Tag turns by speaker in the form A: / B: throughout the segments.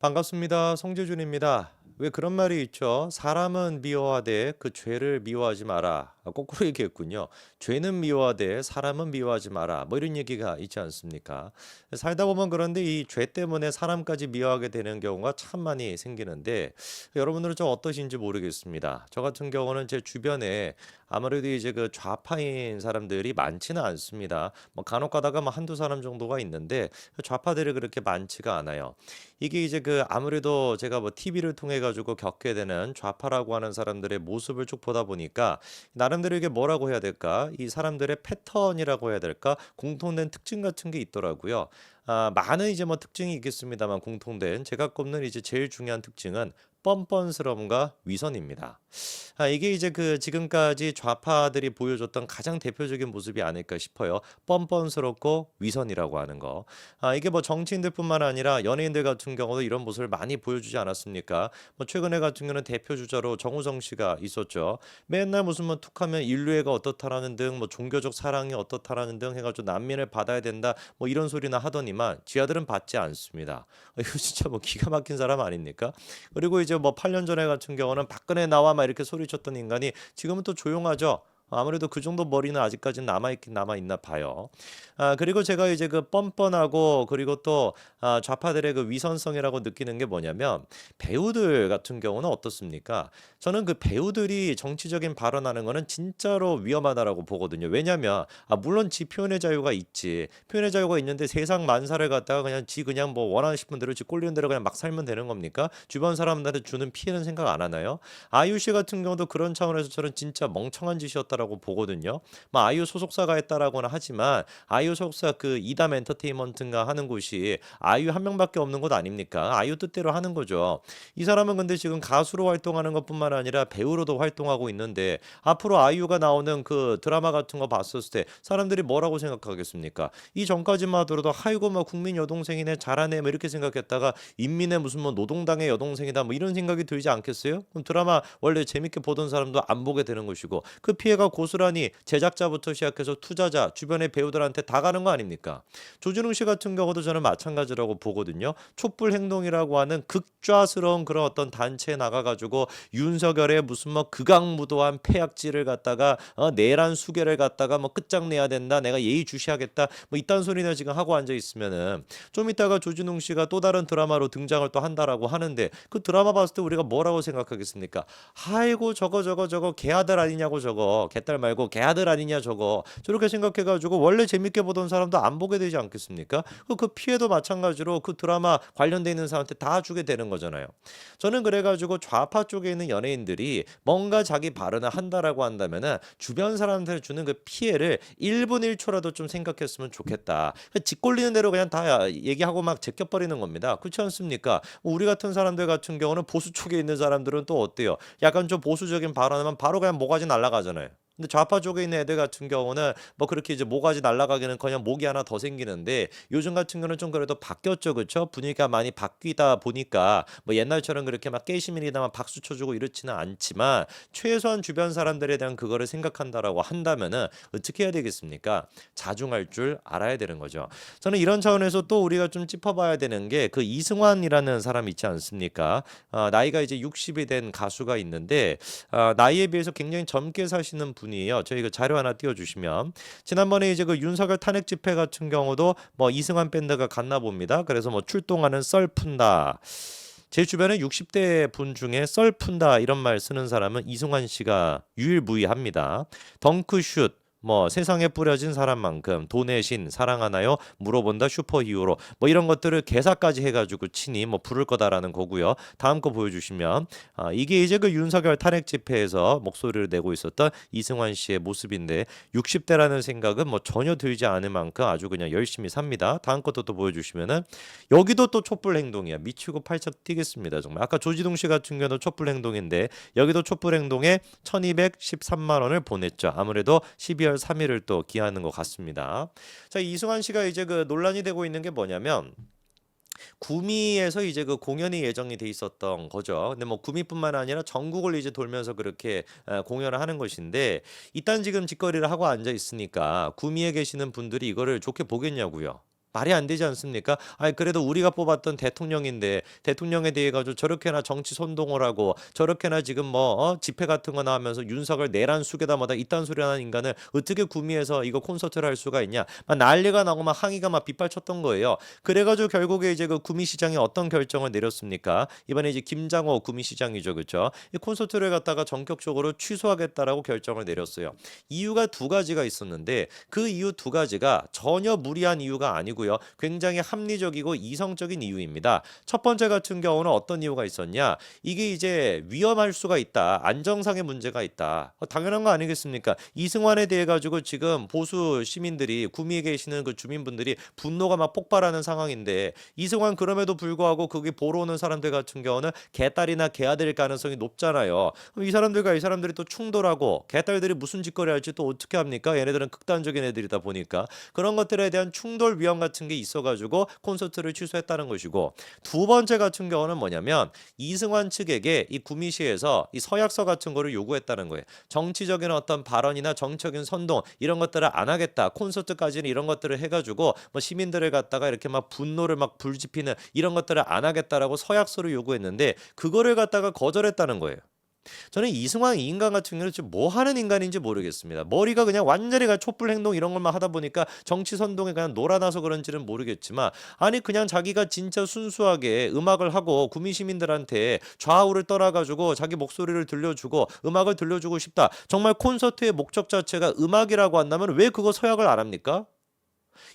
A: 반갑습니다. 성재준입니다. 왜 그런 말이 있죠? 사람은 미워하되 그 죄를 미워하지 마라. 아, 거꾸로 얘기했군요. 죄는 미워하되 사람은 미워하지 마라. 뭐 이런 얘기가 있지 않습니까? 살다 보면 그런데 이 죄 때문에 사람까지 미워하게 되는 경우가 참 많이 생기는데 여러분들은 좀 어떠신지 모르겠습니다. 저 같은 경우는 제 주변에 아무래도 이제 그 좌파인 사람들이 많지는 않습니다. 뭐 간혹 가다가 뭐 한두 사람 정도가 있는데 좌파들이 그렇게 많지가 않아요. 이게 이제 그 아무래도 제가 뭐 TV를 통해 가지고 겪게 되는 좌파라고 하는 사람들의 모습을 쭉 보다 보니까 나 름대로 이게 뭐라고 해야 될까? 이 사람들의 패턴이라고 해야 될까? 공통된 특징 같은 게 있더라고요. 아, 많은 이제 뭐 특징이 있겠습니다만 공통된 제가 꼽는 이제 제일 중요한 특징은 뻔뻔스러움과 위선입니다. 아, 이게 이제 그 지금까지 좌파들이 보여줬던 가장 대표적인 모습이 아닐까 싶어요. 뻔뻔스럽고 위선이라고 하는 거. 아, 이게 뭐 정치인들뿐만 아니라 연예인들 같은 경우도 이런 모습을 많이 보여주지 않았습니까? 뭐 최근에 같은 경우는 대표 주자로 정우성 씨가 있었죠. 맨날 무슨 뭐 툭하면 인류애가 어떻다라는 등, 뭐 종교적 사랑이 어떻다라는 등 해가지고 난민을 받아야 된다, 뭐 이런 소리나 하더니 만 지하들은 받지 않습니다. 이거 진짜 뭐 기가 막힌 사람 아닙니까? 그리고 이제 뭐 8년 전에 같은 경우는 박근혜 나와 막 이렇게 소리쳤던 인간이 지금은 또 조용하죠. 아무래도 그 정도 머리는 아직까지는 남아있긴 남아있나 봐요. 아, 그리고 제가 이제 그 뻔뻔하고 그리고 또 아, 좌파들의 그 위선성이라고 느끼는 게 뭐냐면 배우들 같은 경우는 어떻습니까? 저는 그 배우들이 정치적인 발언하는 거는 진짜로 위험하다라고 보거든요. 왜냐면 아, 물론 지 표현의 자유가 있지. 표현의 자유가 있는데 세상 만사를 갖다가 그냥 지 그냥 뭐 원하는 싶은 대로 지 꼴리는 대로 그냥 막 살면 되는 겁니까? 주변 사람들한테 주는 피해는 생각 안 하나요? 아이유 씨 같은 경우도 그런 차원에서 저는 진짜 멍청한 짓이었다 라고 보거든요. 뭐 아이유 소속사가 했다라고는 하지만 아이유 소속사 그 이담 엔터테인먼트인가 하는 곳이 아이유 한 명밖에 없는 곳 아닙니까? 아이유 뜻대로 하는 거죠. 이 사람은 근데 지금 가수로 활동하는 것뿐만 아니라 배우로도 활동하고 있는데 앞으로 아이유가 나오는 그 드라마 같은 거 봤었을 때 사람들이 뭐라고 생각하겠습니까? 이 전까지만 하더라도 아이고 뭐 국민 여동생이네 잘하네 뭐 이렇게 생각했다가 인민의 무슨 뭐 노동당의 여동생이다 뭐 이런 생각이 들지 않겠어요? 그럼 드라마 원래 재밌게 보던 사람도 안 보게 되는 것이고 그 피해가 고스란히 제작자부터 시작해서 투자자 주변의 배우들한테 다 가는 거 아닙니까? 조준웅 씨 같은 경우도 저는 마찬가지라고 보거든요. 촛불 행동이라고 하는 극좌스러운 그런 어떤 단체에 나가가지고 윤석열의 무슨 뭐 극악무도한 폐악질을 갖다가 어, 내란 수계를 갖다가 뭐 끝장내야 된다. 내가 예의주시하겠다. 뭐 이딴 소리나 지금 하고 앉아 있으면은 좀 이따가 조준웅 씨가 또 다른 드라마로 등장을 또 한다라고 하는데 그 드라마 봤을 때 우리가 뭐라고 생각하겠습니까? 아이고 저거 저거 저거 개아들 아니냐고 저거 개딸 말고 개아들 아니냐 저거 저렇게 생각해가지고 원래 재밌게 보던 사람도 안 보게 되지 않겠습니까? 그, 그 피해도 마찬가지로 그 드라마 관련돼 있는 사람한테 다 주게 되는 거잖아요. 저는 그래가지고 좌파 쪽에 있는 연예인들이 뭔가 자기 발언을 한다라고 한다면은 주변 사람들 주는 그 피해를 1분 1초라도 좀 생각했으면 좋겠다. 짓꼴리는 대로 그냥 다 얘기하고 막 제껴버리는 겁니다. 그렇지 않습니까? 뭐 우리 같은 사람들 같은 경우는 보수 쪽에 있는 사람들은 또 어때요? 약간 좀 보수적인 발언하면 바로 그냥 모가지 날아가잖아요. 근데 좌파 쪽에 있는 애들 같은 경우는 뭐 그렇게 이제 모가지 날아가기는 그냥 목이 하나 더 생기는데 요즘 같은 경우는 좀 그래도 바뀌었죠, 그렇죠? 분위기가 많이 바뀌다 보니까 뭐 옛날처럼 그렇게 막 깨시민이다만 박수 쳐주고 이렇지는 않지만 최소한 주변 사람들에 대한 그거를 생각한다라고 한다면은 어떻게 해야 되겠습니까? 자중할 줄 알아야 되는 거죠. 저는 이런 차원에서 또 우리가 좀 짚어봐야 되는 게 그 이승환이라는 사람 있지 않습니까? 어, 나이가 이제 60이 된 가수가 있는데 어, 나이에 비해서 굉장히 젊게 사시는 분 이에요. 저희 그 자료 하나 띄워주시면 지난번에 이제 그 윤석열 탄핵 집회 같은 경우도 뭐 이승환 밴드가 갔나 봅니다. 그래서 뭐 출동하는 썰 푼다. 제 주변에 60대 분 중에 썰 푼다 이런 말 쓰는 사람은 이승환 씨가 유일무이합니다. 덩크슛 뭐 세상에 뿌려진 사람만큼 돈의 신 사랑하나요? 물어본다 슈퍼히어로 뭐 이런 것들을 개사까지 해가지고 친히 뭐 부를 거다라는 거고요. 다음 거 보여주시면 아, 이게 이제 그 윤석열 탄핵 집회에서 목소리를 내고 있었던 이승환 씨의 모습인데 60대라는 생각은 뭐 전혀 들지 않을 만큼 아주 그냥 열심히 삽니다. 다음 것도 또 보여주시면은 여기도 또 촛불 행동이야 미치고 팔짝 뛰겠습니다 정말 아까 조지동 씨 같은 경우도 촛불 행동인데 여기도 촛불 행동에 1213만 원을 보냈죠 아무래도 12월 3일을 또 기하는 것 같습니다 자 이승환 씨가 이제 그 논란이 되고 있는 게 뭐냐면 구미에서 이제 그 공연이 예정이 돼 있었던 거죠. 근데 뭐 구미뿐만 아니라 전국을 이제 돌면서 그렇게 어, 공연을 하는 것인데 이딴 지금 짓거리를 하고 앉아 있으니까 구미에 계시는 분들이 이거를 좋게 보겠냐고요. 말이 안 되지 않습니까? 아니 그래도 우리가 뽑았던 대통령인데 대통령에 대해 가지고 저렇게나 정치 선동을 하고 저렇게나 지금 뭐 어? 집회 같은 거 나오면서 윤석을 내란 수계다마다 이딴 소리 하는 인간을 어떻게 구미해서 이거 콘서트를 할 수가 있냐? 막 난리가 나고 막 항의가 막 빗발쳤던 거예요. 그래가지고 결국에 이제 그 구미시장이 어떤 결정을 내렸습니까? 이번에 이제 김장호 구미시장이죠, 그렇죠? 이 콘서트를 갖다가 전격적으로 취소하겠다라고 결정을 내렸어요. 이유가 두 가지가 있었는데 그 이유 두 가지가 전혀 무리한 이유가 아니 고요. 굉장히 합리적이고 이성적인 이유입니다. 첫 번째 같은 경우는 어떤 이유가 있었냐? 이게 이제 위험할 수가 있다. 안정상의 문제가 있다. 어, 당연한 거 아니겠습니까? 이승환에 대해 가지고 지금 보수 시민들이 구미에 계시는 그 주민분들이 분노가 막 폭발하는 상황인데 이승환 그럼에도 불구하고 거기 보러 오는 사람들 같은 경우는 개딸이나 개아들일 가능성이 높잖아요. 그럼 이 사람들과 이 사람들이 또 충돌하고 개딸들이 무슨 짓거리 할지 또 어떻게 합니까? 얘네들은 극단적인 애들이다 보니까 그런 것들에 대한 충돌 위험 같은 게 있어가지고 콘서트를 취소했다는 것이고 두 번째 같은 경우는 뭐냐면 이승환 측에게 이 구미시에서 이 서약서 같은 거를 요구했다는 거예요. 정치적인 어떤 발언이나 정치적인 선동 이런 것들을 안 하겠다. 콘서트까지는 이런 것들을 해가지고 뭐 시민들을 갖다가 이렇게 막 분노를 막 불지피는 이런 것들을 안 하겠다라고 서약서를 요구했는데 그거를 갖다가 거절했다는 거예요. 저는 이승환 이 인간 같은 경우는 뭐 하는 인간인지 모르겠습니다. 머리가 그냥 완전히 그냥 촛불 행동 이런 것만 하다 보니까 정치 선동에 그냥 놀아나서 그런지는 모르겠지만 아니 그냥 자기가 진짜 순수하게 음악을 하고 구민 시민들한테 좌우를 떠나가지고 자기 목소리를 들려주고 음악을 들려주고 싶다. 정말 콘서트의 목적 자체가 음악이라고 한다면 왜 그거 서약을 안 합니까?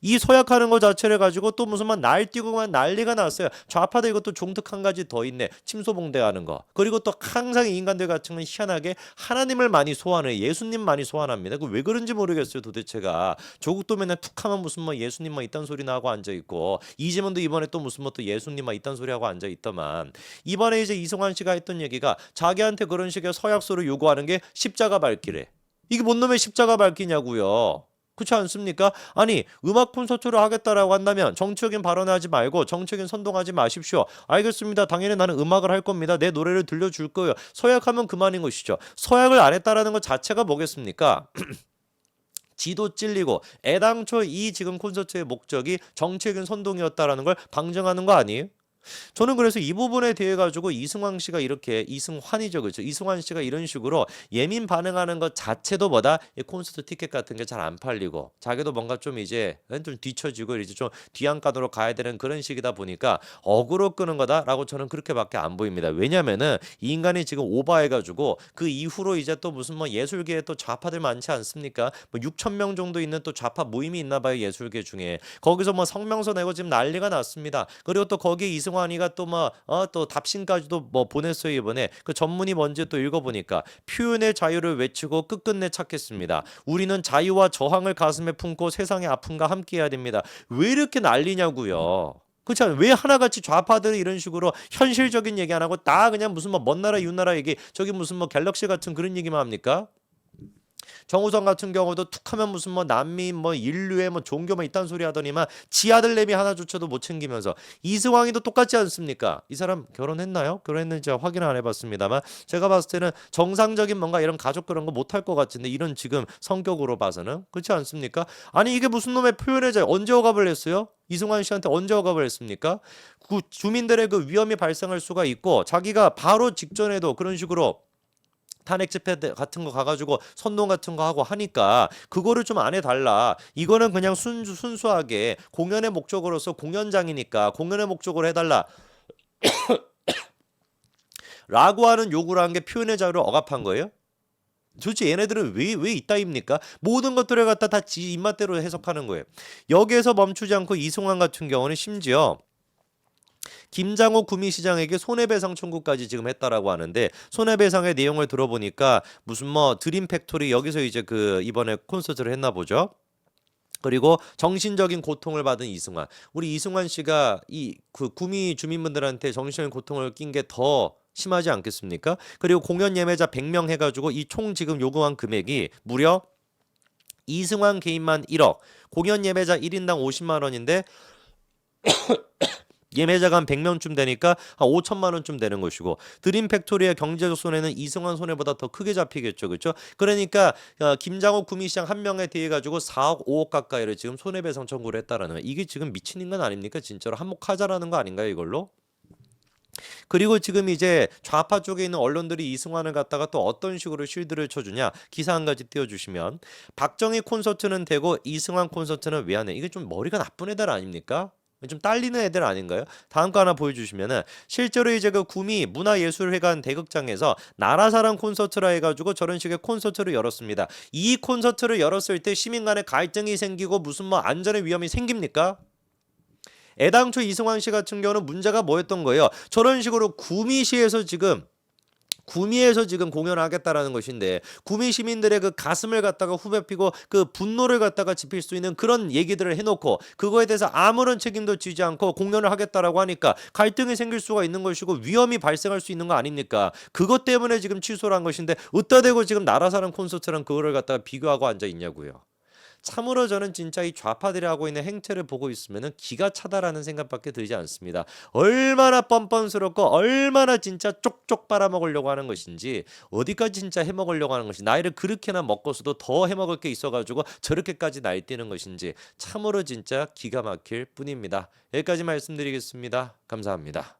A: 이 서약하는 것 자체를 가지고 또 무슨 막 날뛰고만 난리가 났어요. 좌파도 이것도 종특 한 가지 더 있네. 침소봉대하는 거. 그리고 또 항상 이 인간들 같은 건 희한하게 하나님을 많이 소환해. 예수님 많이 소환합니다. 그 왜 그런지 모르겠어요. 도대체가 조국도 맨날 툭하면 무슨 뭐 예수님만 이딴 소리 나고 앉아 있고 이재명도 이번에 또 무슨 뭐 또 예수님만 이딴 소리 하고 앉아 있더만 이번에 이제 이승환 씨가 했던 얘기가 자기한테 그런 식의 서약서를 요구하는 게 십자가 밝기래. 이게 뭔 놈의 십자가 밝기냐고요. 그렇지 않습니까? 아니 음악 콘서트를 하겠다라고 한다면 정치적인 발언하지 말고 정치적인 선동하지 마십시오. 알겠습니다. 당연히 나는 음악을 할 겁니다. 내 노래를 들려줄 거예요. 서약하면 그만인 것이죠. 서약을 안 했다라는 것 자체가 뭐겠습니까? 지도 찔리고 애당초 이 지금 콘서트의 목적이 정치적인 선동이었다라는 걸 방증하는 거 아니에요? 저는 그래서 이 부분에 대해 가지고 이승환 씨가 이렇게 이승환이죠. 그렇죠? 이승환 씨가 이런 식으로 예민 반응하는 것 자체도 뭐다? 이 콘서트 티켓 같은 게 잘 안 팔리고 자기도 뭔가 좀 이제 좀 뒤처지고 이제 좀 뒤안간으로 가야 되는 그런 식이다 보니까 어그로 끄는 거다라고 저는 그렇게밖에 안 보입니다. 왜냐면은 이 인간이 지금 오버해 가지고 그 이후로 이제 또 무슨 뭐 예술계에 또 좌파들 많지 않습니까? 뭐 6천 명 정도 있는 또 좌파 모임이 있나 봐요 예술계 중에. 거기서 뭐 성명서 내고 지금 난리가 났습니다. 그리고 또 거기에 이승 이승환이가 또뭐어또 답신까지도 뭐 보냈어요 이번에 그 전문이 뭔지 또 읽어보니까 표현의 자유를 외치고 끝끝내 찾겠습니다. 우리는 자유와 저항을 가슴에 품고 세상의 아픔과 함께해야 됩니다. 왜 이렇게 난리냐고요. 않아요? 왜 하나같이 좌파들이 이런 식으로 현실적인 얘기 안 하고 다 그냥 무슨 뭐 먼 나라 윤 나라 얘기 저기 무슨 뭐 갤럭시 같은 그런 얘기만 합니까? 정우성 같은 경우도 툭하면 무슨 뭐 난민 뭐 인류의 뭐 종교 뭐 이딴 소리 하더니만 지 아들 내미 하나조차도 못 챙기면서 이승왕이도 똑같지 않습니까? 이 사람 결혼했나요? 결혼했는지 확인 안 해봤습니다만 제가 봤을 때는 정상적인 뭔가 이런 가족 그런 거 못할 것 같은데 이런 지금 성격으로 봐서는 그렇지 않습니까? 아니 이게 무슨 놈의 표현의 자유 언제 억압을 했어요? 이승환 씨한테 언제 억압을 했습니까? 그 주민들의 그 위험이 발생할 수가 있고 자기가 바로 직전에도 그런 식으로 탄핵 집회 같은 거 가가지고 선동 같은 거 하고 하니까 그거를 좀 안 해달라. 이거는 그냥 순수, 순수하게 공연의 목적으로서 공연장이니까 공연의 목적으로 해달라. 라고 하는 요구를 한 게 표현의 자유를 억압한 거예요? 도대체 얘네들은 왜, 왜 이따입니까? 모든 것들을 갖다 다 지 입맛대로 해석하는 거예요. 여기에서 멈추지 않고 이승환 같은 경우는 심지어 김장호 구미시장에게 손해배상 청구까지 지금 했다라고 하는데 손해배상의 내용을 들어보니까 무슨 뭐 드림 팩토리 여기서 이제 그 이번에 콘서트를 했나 보죠. 그리고 정신적인 고통을 받은 이승환. 우리 이승환 씨가 이 그 구미 주민분들한테 정신적인 고통을 낀 게더 심하지 않겠습니까? 그리고 공연 예매자 100명 해가지고 이 총 지금 요구한 금액이 무려 이승환 개인만 1억, 공연 예매자 1인당 50만 원인데 예매자가 한 100명쯤 되니까 한 5천만 원쯤 되는 것이고 드림 팩토리의 경제적 손해는 이승환 손해보다 더 크게 잡히겠죠. 그렇죠? 그러니까 어, 김장호 구미시장 한 명에 대해 가지고 4억 5억 가까이를 지금 손해배상 청구를 했다라는 거. 이게 지금 미친 인간 아닙니까? 진짜로 한몫하자라는 거 아닌가요, 이걸로? 그리고 지금 이제 좌파 쪽에 있는 언론들이 이승환을 갖다가 또 어떤 식으로 쉴드를 쳐주냐 기사 한 가지 띄워주시면 박정희 콘서트는 되고 이승환 콘서트는 왜 안 해? 이게 좀 머리가 나쁜 애들 아닙니까? 좀 딸리는 애들 아닌가요? 다음 거 하나 보여주시면은 실제로 이제 그 구미 문화예술회관 대극장에서 나라사랑 콘서트라 해가지고 저런 식의 콘서트를 열었습니다. 이 콘서트를 열었을 때 시민 간에 갈등이 생기고 무슨 뭐 안전의 위험이 생깁니까? 애당초 이승환 씨 같은 경우는 문제가 뭐였던 거예요? 저런 식으로 구미시에서 지금 구미에서 지금 공연을 하겠다라는 것인데 구미 시민들의 그 가슴을 갖다가 후벼피고 그 분노를 갖다가 지필 수 있는 그런 얘기들을 해놓고 그거에 대해서 아무런 책임도 지지 않고 공연을 하겠다라고 하니까 갈등이 생길 수가 있는 것이고 위험이 발생할 수 있는 거 아닙니까? 그것 때문에 지금 취소를 한 것인데 어디다 대고 지금 나라 사랑 콘서트랑 그거를 갖다가 비교하고 앉아 있냐고요. 참으로 저는 진짜 이 좌파들이 하고 있는 행태를 보고 있으면 기가 차다라는 생각밖에 들지 않습니다. 얼마나 뻔뻔스럽고 얼마나 진짜 쪽쪽 빨아먹으려고 하는 것인지 어디까지 진짜 해먹으려고 하는 것인지 나이를 그렇게나 먹고서도 더 해먹을 게 있어가지고 저렇게까지 날뛰는 것인지 참으로 진짜 기가 막힐 뿐입니다. 여기까지 말씀드리겠습니다. 감사합니다.